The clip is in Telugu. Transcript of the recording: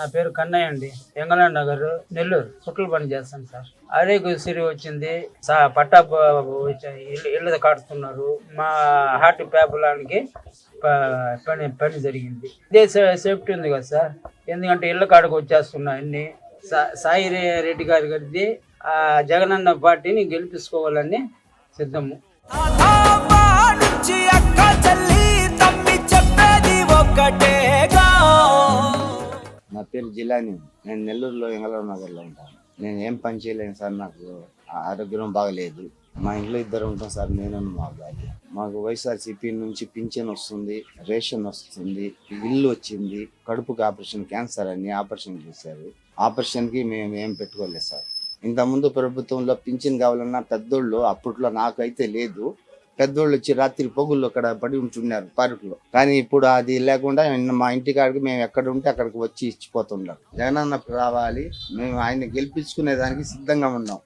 నా పేరు కన్నయ్య అండి. ఎంగళ నగర్ నెల్లూరు. కుట్ల పని చేస్తాను సార్. ఆరోగ్యశ్రీ వచ్చింది. సా పట్టా ప- కడుతున్నారు మా హార్ట్ పేపర్లానికి పని పని జరిగింది. ఇదే సేఫ్టీ ఉంది కదా సార్. ఎందుకంటే ఇళ్ళ కాడకు వచ్చేస్తున్నాయి అన్ని. సా- సాయి రెడ్డి గారి గారిది ఆ జగనన్న పార్టీని గెలిపించుకోవాలని సిద్ధము. నా పేరు జిలాని. నేను నెల్లూరులో ఎంగళరావు నగర్లో ఉంటాను. నేను ఏం పని చేయలేను సార్ నాకు ఆ- ఆరోగ్యం బాగలేదు. మా ఇంట్లో ఇద్దరు ఉంటాం సార్ నేను మా భార్య. మాకు వైఎస్ఆర్సీపీ నుంచి పింఛన్ వస్తుంది రేషన్ వస్తుంది ఇల్లు వచ్చింది కడుపుకి ఆపరేషన్ క్యాన్సర్ అని ఆపరేషన్ చేశారు. ఆపరేషన్కి మేము ఏం పెట్టుకోలేదు సార్. ఇంతకుముందు ప్రభుత్వంలో పింఛన్ కావాలన్నా పెద్దోళ్ళు అప్పట్లో నాకైతే లేదు. పెద్దోళ్ళు వచ్చి రాత్రి పొగుళ్ళు అక్కడ పడి ఉంటున్నారు పార్కులో. కానీ ఇప్పుడు అది లేకుండా మా ఇంటి కాడికి మేము ఎక్కడ ఉంటే అక్కడికి వచ్చి ఇచ్చిపోతుండం జగనన్న రావాలి మేము ఆయన గెలిపించుకునే దానికి సిద్ధంగా ఉన్నాం.